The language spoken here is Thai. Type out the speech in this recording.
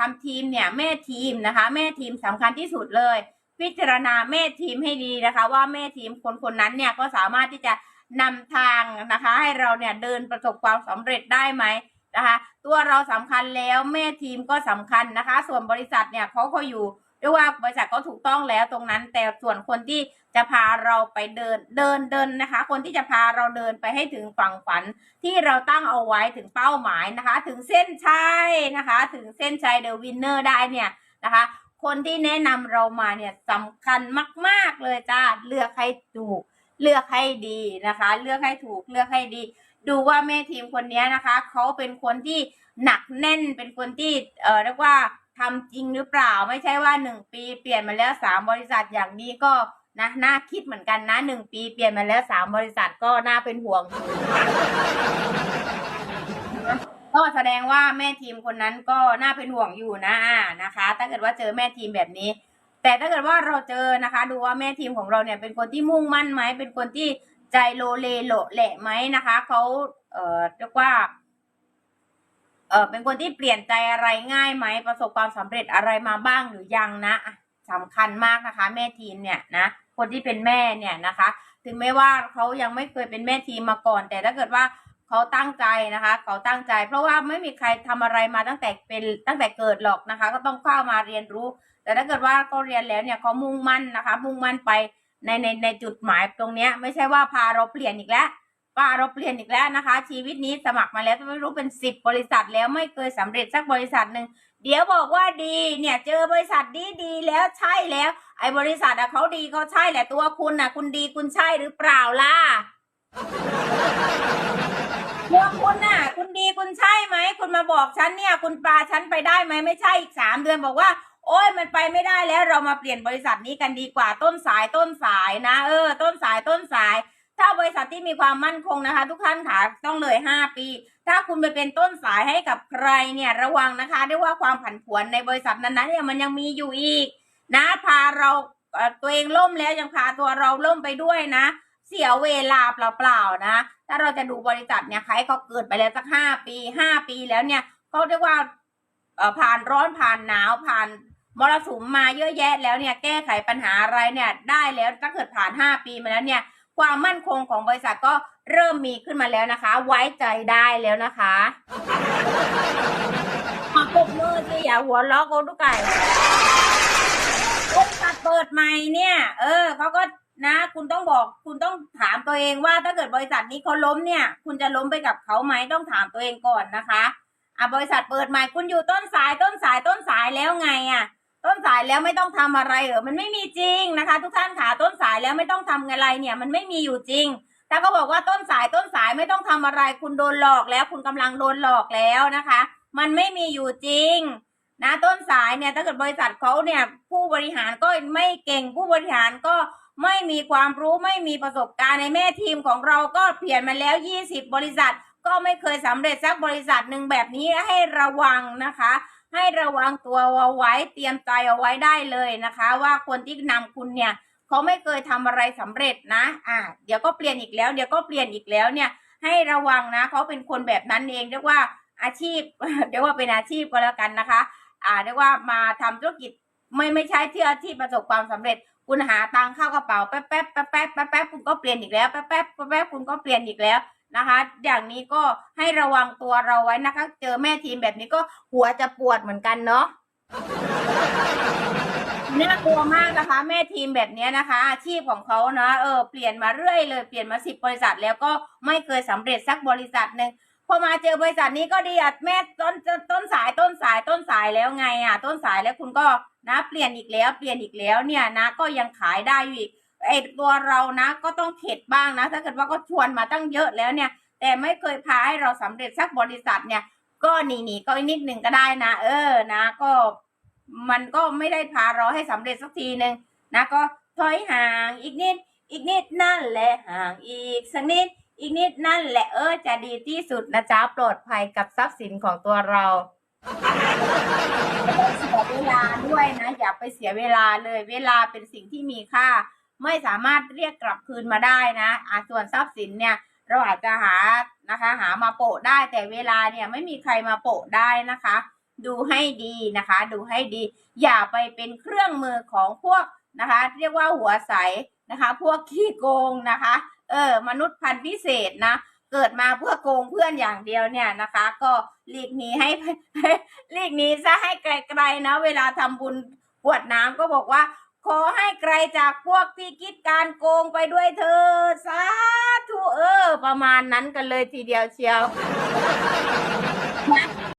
ทำทีมเนี่ยแม่ทีมนะคะ แม่ทีมสำคัญที่สุดเลย พิจารณาแม่ทีมให้ดีนะคะ ว่าแม่ทีมคนคนนั้นเนี่ยก็สามารถที่จะนำทางนะคะ ให้เราเนี่ยเดินประสบความสำเร็จได้ไหมนะคะ ตัวเราสำคัญแล้วแม่ทีมก็สำคัญนะคะ ส่วนบริษัทเนี่ยเขาก็อยู่ เรียกว่าบริษัทก็ถูกต้องแล้วตรงนั้น แต่ส่วนคนที่จะพาเราไปเดินเดินเดินนะคะ คนที่จะพาเราเดินไปให้ถึงฝั่งฝันที่เราตั้งเอาไว้ถึงเป้าหมายนะคะ ถึงเส้นชัยนะคะ ถึงเส้นชัยเดอะวินเนอร์ได้เนี่ยนะคะ คนที่แนะนำเรามาเนี่ยสำคัญมาก ๆเลยจ้าเลือกให้ถูกเลือกให้ดีนะคะ เลือกให้ถูกเลือกให้ดี ดูว่าแม่ทีมคนนี้นะคะเขาเป็นคนที่หนักแน่นเป็นคนที่เอ่อเรียกว่า ทำจริงหรือเปล่าไม่ใช่ว่าหนึ่งปีเปลี่ยนมาแล้วสามบริษัทอย่างนี้ก็นะน่าคิดเหมือนกันนะหนึ่งปีเปลี่ยนมาแล้วสามบริษัทก็น่าเป็นห่วงก็แสดงว่าแม่ทีมคนนั้นก็น่าเป็นห่วงอยู่นะนะคะ ถ้าเกิดว่าเจอแม่ทีมแบบนี้ แต่ถ้าเกิดว่าเราเจอนะคะ ดูว่าแม่ทีมของเราเนี่ยเป็นคนที่มุ่งมั่นไหมเป็นคนที่ใจโลเลโลแหละไหมนะคะเขาเอ่อเรียกว่า ออเป็นคนที่เปลี่ยนใจอะไรง่ายไหมประสบความสำเร็จอะไรมาบ้างหรือยังนะอะสำคัญมากนะคะ แม่ทีมเนี่ยนะคนที่เป็นแม่เนี่ยนะคะ ถึงแม้ว่าเขายังไม่เคยเป็นแม่ทีมมาก่อน แต่ถ้าเกิดว่าเขาตั้งใจนะคะ เขาตั้งใจ เพราะว่าไม่มีใครทำอะไรมาตั้งแต่เป็นตั้งแต่เกิดหรอกนะคะ ก็ต้องเข้ามาเรียนรู้ แต่ถ้าเกิดว่าเขาเรียนแล้วเนี่ยเขามุ่งมั่นนะคะ มุ่งมั่นไปในในในจุดหมายตรงเนี้ยไม่ใช่ว่าพาเราเปลี่ยนอีกแล้ว พาเราเปลี่ยนอีกแล้วนะคะ ชีวิตนี้สมัครมาแล้วไม่รู้เป็นสิบบริษัทแล้วไม่เคยสำเร็จสักบริษัทหนึ่งเดี๋ยวบอกว่าดีเนี่ยเจอบริษัทดีดีแล้วใช่แล้ว ไอ้บริษัทอะเขาดีเขาใช่แหละตัวคุณอะคุณดีคุณใช่หรือเปล่าล่ะตัวคุณน่ะ คุณดีคุณใช่ไหมคุณมาบอกฉันเนี่ย คุณปลาฉันไปได้ไหมไม่ใช่อีกสามเดือนบอกว่า โอ้ยมันไปไม่ได้แล้วเรามาเปลี่ยนบริษัทนี้กันดีกว่าต้นสายต้นสายนะ เออ ต้นสายต้นสาย ถ้าบริษัทที่มีความมั่นคงนะคะ ทุกท่านค่ะต้องเลยห้าปี ถ้าคุณไปเป็นต้นสายให้กับใครเนี่ยระวังนะคะได้ว่าความผันผวนในบริษัทนั้นๆเนี่ยมันยังมีอยู่อีก นะพาเราเอ่อตัวเองล่มแล้วยังพาตัวเราล่มไปด้วยนะ เสียเวลาเปล่าๆนะ ถ้าเราจะดูบริษัทเนี่ยใครเขาเกิดไปแล้วสักห้าปีห้าปีแล้วเนี่ยเขาเรียกว่าเอ่อผ่านร้อนผ่านหนาวผ่านมรสุมมาเยอะแยะแล้วเนี่ยแก้ไขปัญหาอะไรเนี่ยได้แล้วถ้าเกิดผ่านห้าปีมาแล้วเนี่ย ความมั่นคงของบริษัทก็เริ่มมีขึ้นมาแล้วนะคะ ไว้ใจได้แล้วนะคะมาปรบมือสิอย่าหัวล้อโกทุกไก่บริษัทเปิดใหม่เนี่ย เออเขาก็นะ คุณต้องบอก คุณต้องถามตัวเองว่าถ้าเกิดบริษัทนี้เขาล้มเนี่ย คุณจะล้มไปกับเขาไหมต้องถามตัวเองก่อนนะคะอะบริษัทเปิดใหม่คุณอยู่ต้นสายต้นสายต้นสายแล้วไงอะ ต้นสายแล้วไม่ต้องทำอะไรเหรอมันไม่มีจริงนะคะ ทุกท่านขาต้นายแล้วไม่ต้องทำอะไรเนี่ยมันไม่มีอยู่จริงถ้าเขาบอกว่าต้นสายต้นสายไม่ต้องทำอะไร คุณโดนหลอกแล้ว คุณกำลังโดนหลอกแล้วนะคะ มันไม่มีอยู่จริงนะต้นสายเนี่ยถ้าเกิดบริษัทเขาเนี่ยผู้บริหารก็ไม่เก่งผู้บริหารก็ไม่มีความรู้ไม่มีประสบการณ์ในแม่ทีมของเราก็เปลี่ยนมาแล้ว 20 บริษัท ก็ไม่เคยสำเร็จสักบริษัทหนึ่งแบบนี้ให้ระวังนะคะ ให้ระวังตัวเอาไว้เตรียมใจเอาไว้ได้เลยนะคะ ว่าคนที่นำคุณเนี่ย เขาไม่เคยทำอะไรสำเร็จนะ อ่า เดี๋ยวก็เปลี่ยนอีกแล้ว เดี๋ยวก็เปลี่ยนอีกแล้วเนี่ย ให้ระวังนะ เขาเป็นคนแบบนั้นเองเรียกว่าอาชีพ เรียกว่าเป็นอาชีพก็แล้วกันนะคะ อ่า เรียกว่ามาทำธุรกิจไม่ไม่ใช่ที่อาชีพประสบความสำเร็จ คุณหาตังค์เข้ากระเป๋าแป๊บแป๊บแป๊บแป๊บแป๊บแป๊บคุณก็เปลี่ยนอีกแล้วแป๊บแป๊บแป๊บแป๊บคุณก็เปลี่ยนอีกแล้วนะคะ อย่างนี้ก็ให้ระวังตัวเราไว้นะคะ เจอแม่ทีมแบบนี้ก็หัวจะปวดเหมือนกันเนาะ น่ากลัวมากนะคะ แม่ทีมแบบนี้นะคะ อาชีพของเขาเนาะเออเปลี่ยนมาเรื่อยเลยเปลี่ยนมาสิบบริษัทแล้วก็ไม่เคยสำเร็จสักบริษัทหนึ่งพอมาเจอบริษัทนี้ก็ดีอะแม่ต้นต้นสายต้นสายต้นสายแล้วไงอะ ต้นสายแล้วคุณก็นะเปลี่ยนอีกแล้วเปลี่ยนอีกแล้วเนี่ยนะก็ยังขายได้อยู่อีกไอตัวเรานะก็ต้องเข็ดบ้างนะ ถ้าเกิดว่าก็ชวนมาตั้งเยอะแล้วเนี่ย แต่ไม่เคยพาให้เราสำเร็จสักบริษัทเนี่ย ก็หนีหนีๆก็นิดหนึ่งก็ได้นะ เออนะ ก็ มันก็ไม่ได้พาเราให้สำเร็จสักทีหนึ่งนะก็ถอยห่างอีกนิด อีกนิดนั่นแหละห่างอีกสักนิด อีกนิดนั่นแหละเออจะดีที่สุดนะจ๊ะปลอดภัยกับทรัพย์สินของตัวเราไม่ต้องเสียเวลาด้วยนะ อย่าไปเสียเวลาเลย เวลาเป็นสิ่งที่มีค่า ไม่สามารถเรียกกลับคืนมาได้นะอะส่วนทรัพย์สินเนี่ย เราอาจจะหานะคะ หามาโปะได้แต่เวลาเนี่ยไม่มีใครมาโปะได้นะคะ ดูให้ดีนะคะ ดูให้ดี อย่าไปเป็นเครื่องมือของพวกนะคะ เรียกว่าหัวใสนะคะ พวกขี้โกงนะคะ เออ มนุษย์พันธุ์พิเศษนะเกิดมาเพื่อโกงเพื่อนอย่างเดียวเนี่ยนะคะ ก็หลีกหนีให้หลีกหนีซะให้ไกลๆนะ เวลาทำบุญกวดน้ำก็บอกว่า ขอให้ไกลจากพวกที่คิดการโกงไปด้วยเธอสาธุเออ ประมาณนั้นกันเลยทีเดียวเชียว